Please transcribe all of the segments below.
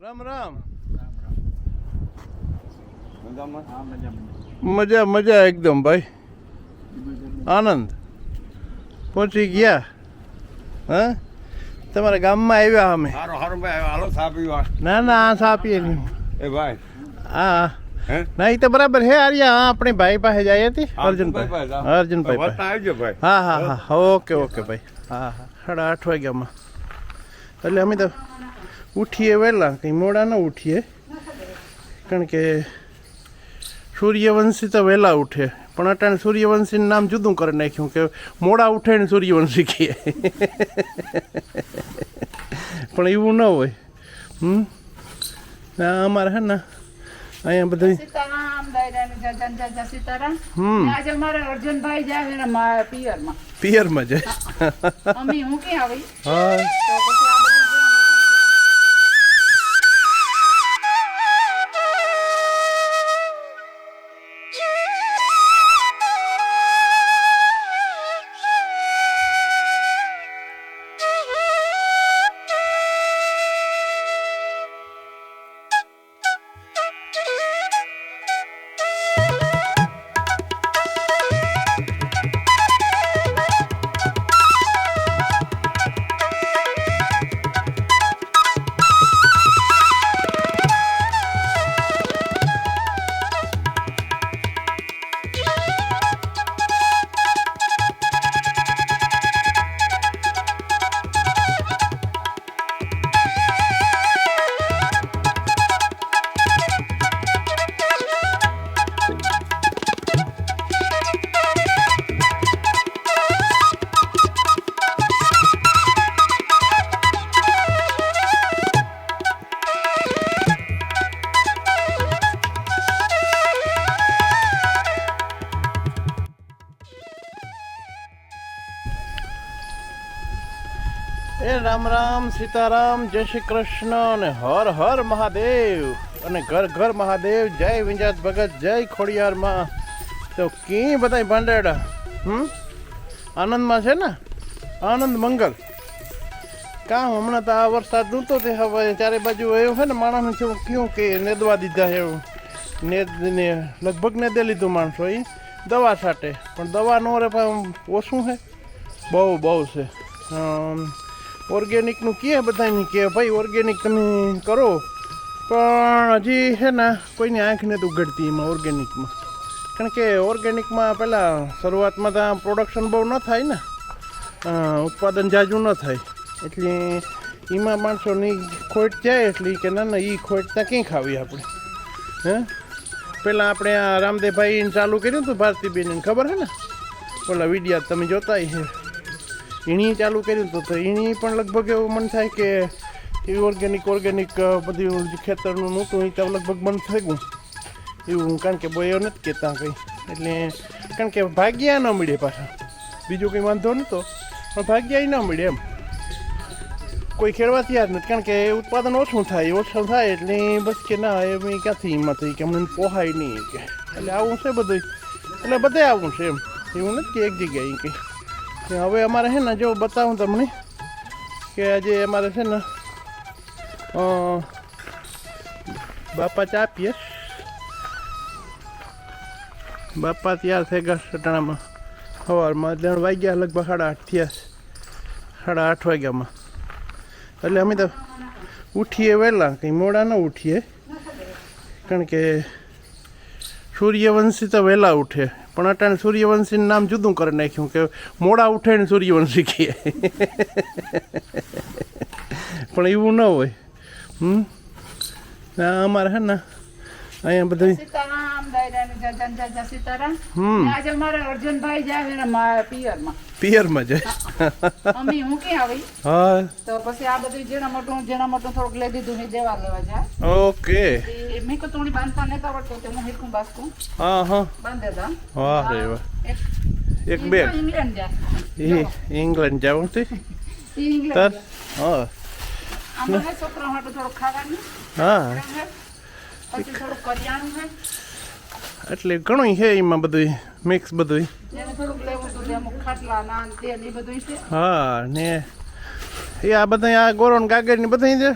રામ રામ. મજા મજા એકદમ ભાઈ. આનંદ. પહોંચી ગયા. હા? તમારા ગામમાં આવ્યા અમે. હારો હારો ભાઈ હાલો સાપી ના ના આ સાપીએ નહીં. એ ભાઈ. હા ના એ તો બરાબર હે આર્યા. હા આપણી ભાઈ પાસે જાય હતી અર્જુનભાઈ. અર્જુનભાઈ આવજો ભાઈ. હા હા હા. ઓકે ઓકે ભાઈ. હા હા. સાડા આઠ વાગ્યામાં. એટલે અમે તો ઉઠીએ વહેલા કંઈ મોડા ન ઉઠીએ. કારણ કે સૂર્યવંશી તો વહેલા ઉઠે. પણ અટાણે સૂર્યવંશીનું નામ જુદું કરી નાખ્યું કે મોડા ઉઠે ને સૂર્યવંશી કહીએ પણ એવું ન હોય. હમ? ના અમારે હે ને અહીંયા બધું હમ. આજે મારે અર્જુનભાઈ જાય પિયરમાં. પિયરમાં જાય હું. ક્યાં આવી? હા. સીતારામ, જય શ્રી કૃષ્ણ અને હર હર મહાદેવ અને ઘર ઘર મહાદેવ, જય વિંજાત ભગત, જય ખોડિયારમાં. તો કી બધા ભાંડેડા હમ? આનંદમાં છે ને? આનંદ મંગલ. કામ હમણાં તો આ વરસાદ નહોતો તે હવે ચારે બાજુ એવું છે ને માણસને શું કયું કે નેદવા દીધા એવું. ને લગભગ ને દે લીધું માણસો એ દવા છાંટે. પણ દવા નો રે પણ ઓછું છે. બહુ બહુ છે. ઓર્ગેનિકનું કહે બધાને કે, ભાઈ, ઓર્ગેનિક તમે કરો. પણ હજી છે ને, કોઈની આંખ નથી ઉઘડતી એમાં ઓર્ગેનિકમાં. કારણ કે ઓર્ગેનિકમાં પહેલાં શરૂઆતમાં તો પ્રોડક્શન બહુ ન થાય ને. ઉત્પાદન જાજુ ન થાય. એટલે એમાં માણસોની ખોટ જાય એટલે કે, ના ના એ ખોટ ત્યાં ક્યાં ખાવી આપણે? હે? પહેલાં આપણે આ રામદેવભાઈને ચાલુ કર્યું હતું ભારતીબેન ખબર છે ને? ઓલા વિડીયા તમે જોતા છે ઈણી ચાલુ કર્યું તો એણી પણ લગભગ એવું મન થાય કે એ ઓર્ગેનિક ઓર્ગેનિક બધું ખેતરનું નહોતું એ તો લગભગ બંધ થઈ ગયું. એવું કારણ કે બોયો એવું નથી કહેતા કંઈ. એટલે કારણ કે ભાગ્યા ન મળે પાછા. બીજું કંઈ વાંધો નહોતો પણ ભાગ્યા ન મળે એમ. કોઈ ખેડવા તૈયાર નથી. કારણ કે ઉત્પાદન ઓછું થાય ઓછું થાય એટલે બસ કે ના એમ ક્યાંથી હિંમત થઈ કે અમને પોહાય નહીં કે. એટલે આવું છે બધું એટલે બધે આવું છે એમ. એવું નથી કે એક જગ્યાએ કંઈ હવે અમારે છે ને જો બતાવું તમને કે આજે અમારે છે ને બાપા ચા પીએ. બાપા તૈયાર થઈ ગયા સટાણામાં સવારમાં ત્રણ વાગ્યા લગભગ સાડા આઠ થયા. સાડા આઠ વાગ્યામાં. એટલે અમે તો ઉઠીએ વહેલા, કંઈ મોડા ન ઉઠીએ. કારણ કે સૂર્યવંશી તો વહેલા ઉઠે. પણ અટાણે સૂર્યવંશીનું નામ જુદું કરી નાખ્યું કે મોડા ઉઠે ને સૂર્યવંશી કહે. પણ એવું ન હોય. હમ? અમારે હે ને અહીંયા બધી હમ. આજે મારે અર્જુનભાઈ જાય ને મારા પિયરમાં. પિયરમાં જાય મમ્મી હું ક્યાં આવી? હા. તો પછી આ બધું જેના મોટું જેના મોટું થોડુંક લઈ દીધું ને દેવા લેવા જાય. ઓકે. મેં કો થોડી બાંધતા નતા આવડતું તે હું હિરકું બાસકું હા હા. બાંધે તા. વાહ રે વાહ. એક બેગ. ઇંગ્લેન્ડ જાય. ઇંગ્લેન્ડ જવું છે ઇંગ્લેન્ડ હા. આમાં છોકરા માટે થોડુંક ખાવાનું? હે. પછી થોડુંક કરિયાણું છે એટલે ઘણું છે એમાં બધું મિક્સ બધું હા ને એ આ બધા આ ગોરણ ગાગર ને બધા છે?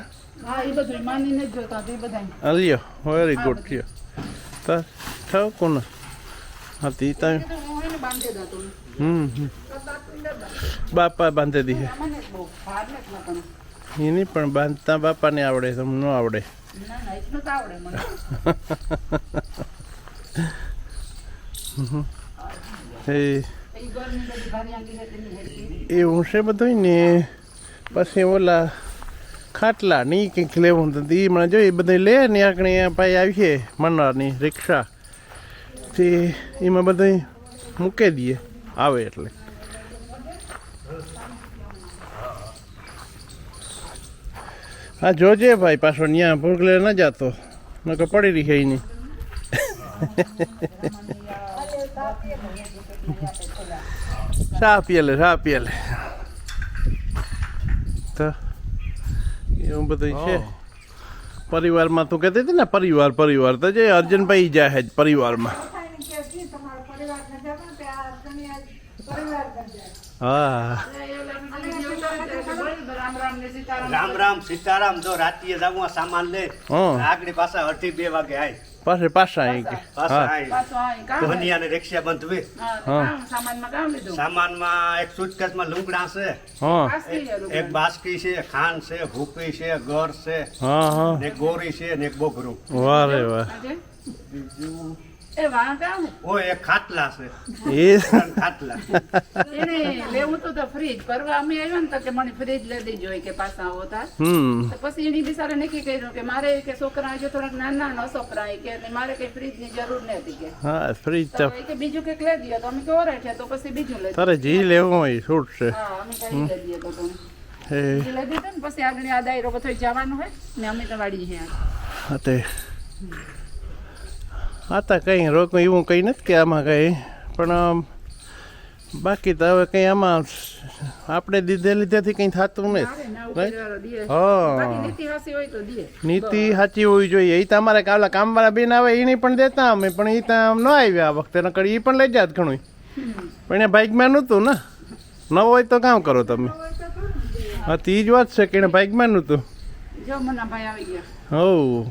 આ લ્યો વેરી ગુડ થયો તો થાવ કોને હતી તમે હમ. બાપા બાંધી દી મને બહુ ભાર નથી લાગવાનો. એની પણ બાંધતા બાપાને આવડે તમને ન આવડે. એવું છે બધું ને? પછી ઓલા ખાટલા નહીં કંઈક લેવું હતું. એ મને જોઈ બધું લે ને આપણે ભાઈ આવીએ મનારની રિક્ષા. તે એમાં બધું મૂકી દઈએ. આવે એટલે. હા જોજે ભાઈ પાછો ત્યાં ભૂગલે ન જાતો. નકર પડી રહી છે એની. ચા પીએલે સા પીએલે તો એવું બધું છે. પરિવારમાં તું કહેતી હતી ને પરિવાર પરિવાર. તો જે અર્જુનભાઈ જાય જ પરિવારમાં. હા રામ રામ સીતારામ રામ રામ સીતારામ જો રાત્રિએ જાવું આ સામાન લે આગળ પાછા અઢી બે વાગે આય પાસે પાછા અહીં કે પાછા હા. આય પાછું આ કામ ધોની અને રિક્ષા બંધવી સામાનમાં એક લીધું? માં લુંગડા છે. એક બાસ્કી છે ખાંડ છે ભૂકી છે ગર છે. ને એક ગોરી છે ને એક બોગરું. વાહ રે વાહ? એ ઓ ખાટલા છે. એ? ખાટલા એને લેવું તો તો ફ્રીજ પરવા અમે આવ્યો ને તો કે મને ફ્રીજ લઈ દેજો કે પાછા આવો તાર. તો પછી એની બિચારે નક્કી કર્યું કે મારે કે છોકરા છે થોડાક નાના ન છોકરા એ કે મારે કઈ ફ્રીજની જરૂર નથી કે. હા ફ્રીજ તો કે બીજું કંઈક લઈ દઈએ તો અમે કેવો છે તો પછી બીજું લઈ તારે જી લેવું હોય છૂટ છે. હા અમે કઈ લઈ દઈએ તો તમે લઈ દીધું ને પછી આગળ આ દાયરો બધો જવાનું હોય ને અમે તો વાળી છે હા તે. હા તા કંઈ રોગ એવું કંઈ નથી કે આમાં કંઈ. પણ બાકી તો હવે કંઈ આમાં આપણે દીધે લીધેથી કંઈ થતું નથી. હા. નીતિ તો સાચી હોવી જોઈએ. એ તમારે કાલા કામવાળા બેન આવે એની પણ દેતા અમે પણ એ તો આમ ન આવ્યા આ વખતે. નકર એ પણ લઈ જાત ઘણું પણ એ બાઇકમાં નહોતું ને. ન હોય તો કામ કરો તમે. હા તે જ વાત છે કે એને બાઇકમાં નહોતું. હવ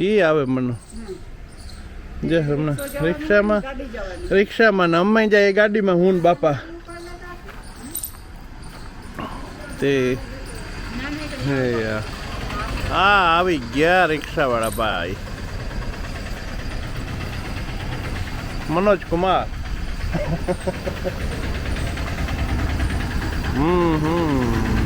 એ આવે મને. જે હમણાં. રિક્ષામાં રિક્ષામાં ને અમે જાય ગાડીમાં હું બાપા. તે હા, આવી ગયા રિક્ષાવાળા ભાઈ. મનોજ કુમાર. હમ હમ.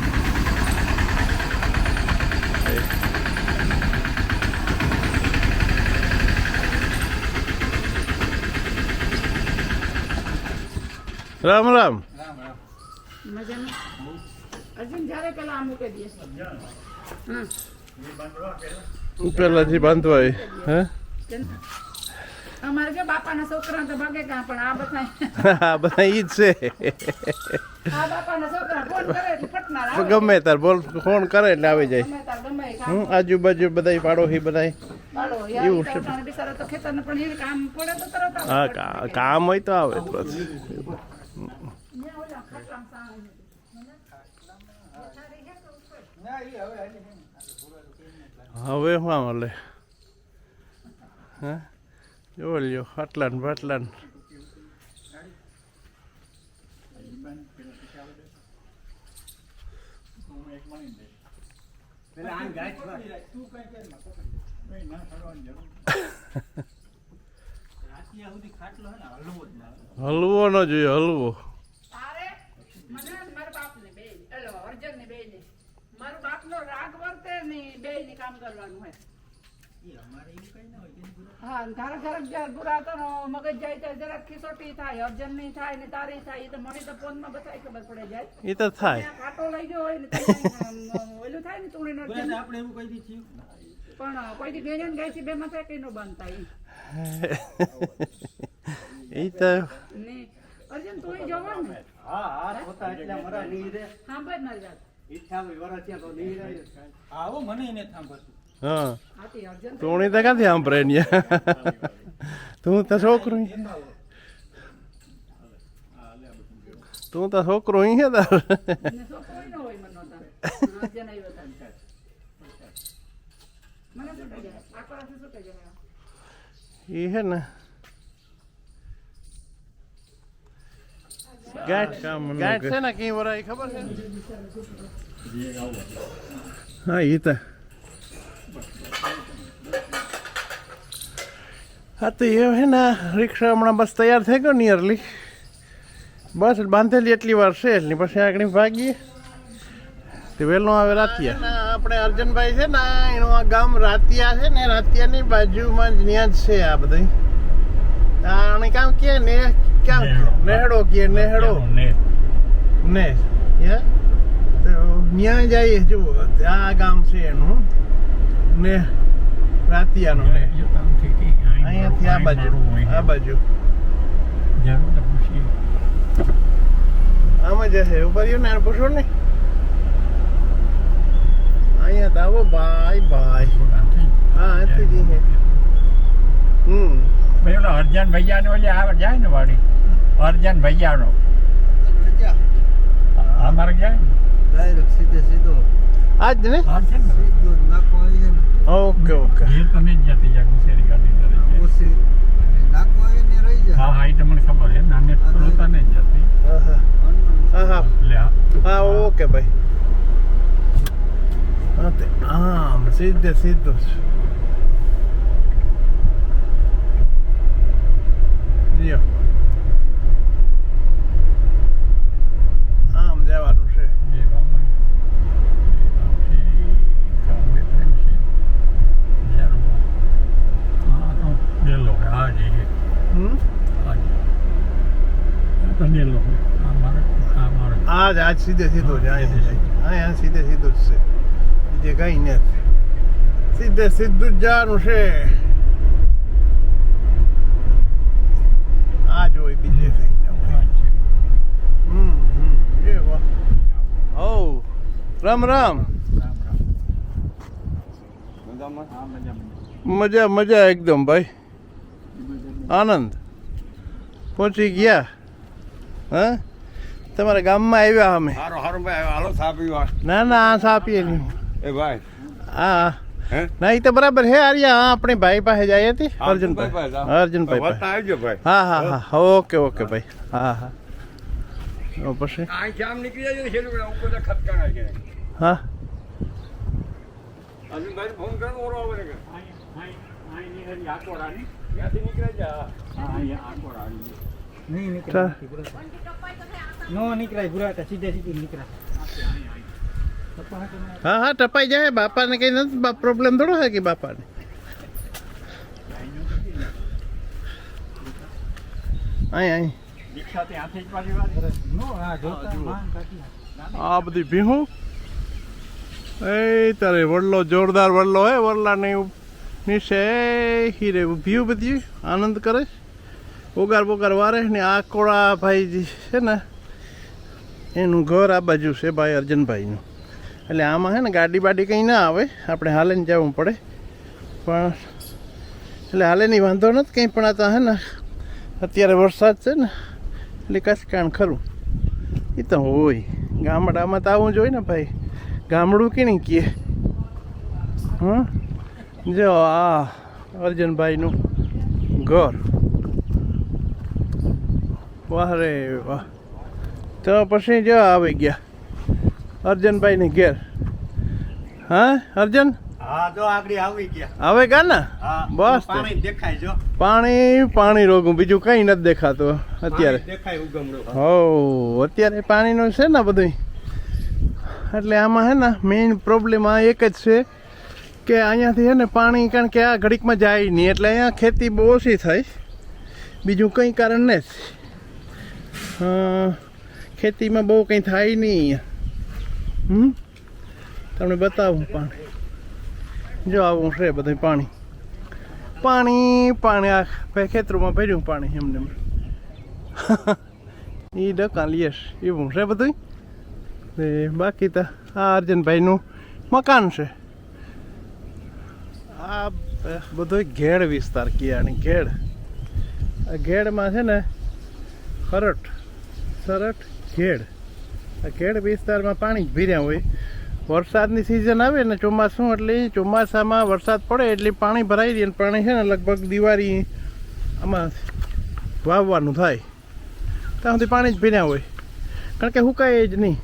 રામ રામ. પેલાથી બાંધવા હે? અમારે જો બાપાના છોકરા તો ભાગે કાં પણ આ બધા બધા ઈ જ છે. ગમે તાર બોલ ફોન કરે એટલે આવી જાય. હું આજુબાજુ બધા પાડોશી બધા એવું છે. હા કામ હોય તો આવે જ બસ ન્યા ઓલા ખાટલામાં સાવ હવે શું મળે હા જો લ્યો ખાટલા ને બાટલા ને પેલા આમ ગાય છે. હલવો ન જોઈએ હલવો તારે મને ને મારા બાપને બેયને, એલો, અર્જુનને બેયને. મારા બાપનો ને કામ કરવાનું હોય. હા અને ધારો ધારો જ્યારે બુરા હતો ને મગજ જાય ત્યારે જરાક ખીસોટી થાય અર્જનની થાય ને તારી થાય એ તો મને તો ફોનમાં બધાય ખબર પડે જાય. એ તો થાય. કાંટો લઈ ગયો હોય ને ઓલું થાય ને તુણી નો અર્જન. પણ કોઈ દી ને છે બે માં થાય કઈ નો બંધ થાય એ તો ને અર્જુન તું ય જવા ને હા હા પોતા એટલે મરા નહીં રે સાંભળ મારી વાત. આવો મને એને સાંભળતું હા. અર્જુન તું તો ક્યાંથી સાંભળે ને તું તો છોકરો તું તો છોકરો અહીં તાર. એ હે ને. ગાંઠ ગાંઠ છે ને કઈ વરાય ખબર છે? હા tá. હા તો એ છે ને રિક્ષા હમણાં બસ તૈયાર થઈ ગયો નિયરલી બસ બાંધેલી એટલી વાર છે એટલી પછી આગળ ભાગીએ. તે વહેલો આવે રાતિયા. આપણે અર્જનભાઈ છે ને એનું આ ગામ રાતિયા છે ને રાતિયાની બાજુમાં જ ત્યાં જ છે આ બધી આને કામ કે ને ક્યાં નેહડો. કે નેહડો. ને યા? તો ત્યાં જઈએ જુઓ આ ગામ છે એનું ને રાતિયાનું ને. અહીંયાથી આ બાજુ આ બાજુ. આમાં જશે ઉપર રહ્યો ને પૂછો ને. અહીંયા તો આવો ભાઈ ભાઈ. હા અહીંથી જઈએ હમ. પેલો અર્જન ભૈયાનો ઓલે આવે જાય ને વાડી? અર્જન ભૈયાનો. અમારે જાય ને? ડાયરેક્ટ સીધે સીધો. આજ ને ને. સીધો જ છે ને. Okay okay. એ તો નહીં જ જતી ગાડી કરે છે. હોય ને રહી જાય હા હા એ તો મને ખબર છે. નાને તો નહીં જતી હા હા. હા હા. લે આ. હા ઓકે ભાઈ. હા સીધે સીધો જ. મારે આજ આજ સીધે સીધો જ અહીં હા હા સીધે સીધું જ છે. બીજે કઈ નથી. સીધે સીધું જ જવાનું છે. આ જ હોય બીજે ઓ રામ રામ રામ રામ. મજામાં? હા મજામાં. મજા મજા એકદમ ભાઈ. આનંદ. પહોંચી ગયા. હા? તમારા ગામમાં આવ્યા અમે. હારો હારો ભાઈ હાલો સા પીવા ના ના આ સાપીએ નહીં એ ભાઈ. હા. હે? ના એ તો બરાબર હે આર્યા. હા આપણે ભાઈ પાસે જઈએ હતી. હા, અર્જુનભાઈ. ભાઈ પાસે, અર્જુનભાઈ પાસે. વતના આવજો ભાઈ. હા હા હા. ઓકે ઓકે ભાઈ. હા હા. તો પછી? આ જામ નીકળી જાય છે લોકો ઉપર તો ખતકા નાખે હા. અજુ ભાઈ ફોન કરો ઓરો આવે કે? અહીં- અહીં- અહીંની હરી આકોડાની. ક્યાંથી નીકળે જા હા, અહીં આકોડાની. નહીં ચાલ. હા હા, ટપાઈ જાય. બાપાને કઈ નથી પ્રોબ્લેમ થોડો છે કે બાપાને? અહીં અહીં આ બધી ભીહું? એ, તારે વડલો જોરદાર વડલો હે, વડલાની નીચે હીરે ઊભી બધી. આનંદ કરે. ઓગાર બોગાર વારે ને આ કોળા ભાઈ છે ને એનું ઘર આ બાજુ છે ભાઈ અર્જનભાઈનું. એટલે આમાં હે ને ગાડી બાડી કંઈ ના આવે, આપણે હાલેને જવું પડે. પણ એટલે હાલે વાંધો નથી કંઈ, પણ આ હે ને અત્યારે વરસાદ છે ને, એટલે કસકાણ ખરું. એ તો હોય. ગામડામાં તો આવું જોઈએ ને ભાઈ. ગામડું કે નહીં કીએ. હં જો આ અર્જનભાઈનું ઘર. વાહ રે વાહ. તો પછી જો આવી ગયા. અર્જનભાઈની ઘેર. હા અર્જન? આવી કા ને? બસ પાણી પાણી રોગું. બીજું કંઈ નથી દેખાતું અત્યારે. હો અત્યારે પાણીનું છે ને બધું એટલે આમાં હે ને મેઇન પ્રોબ્લેમ આ એક જ છે કે અહીંયાથી હે ને પાણી કારણ કે આ ઘડીકમાં જાય નહીં. એટલે અહીંયા ખેતી બહુ ઓછી થાય બીજું કંઈ કારણ ને ખેતીમાં બહુ કંઈ થાય નહીં. હમ? તમને બતાવું પાણી. જો આવું છે બધું પાણી. પાણી પાણી આ ખેતરોમાં ભર્યું પાણી એમને એમ. એ ડકા લીએશ એવું છે બધું ને બાકી તો આ અર્જનભાઈનું મકાન છે. આ બધો ઘેડ વિસ્તાર કિયાણી ઘેડ. આ ઘેડમાં છે ને ખરટ સરટ આ ઘેડ વિસ્તારમાં પાણી ભર્યા હોય. વરસાદની સિઝન આવે ને ચોમાસું એટલે ચોમાસામાં વરસાદ પડે એટલે પાણી ભરાઈ જાય પાણી છે ને લગભગ દિવાળી આમાં વાવવાનું થાય. ત્યાં સુધી પાણી જ ભીર્યા હોય. કારણ કે હુકાય જ નહીં.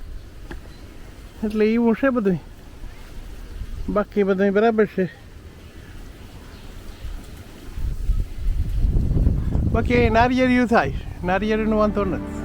એટલે એવું છે બધું બાકી બધું બરાબર છે. બાકી નારિયેળિયું થાય. નારિયેળીનું વાંધો નથી.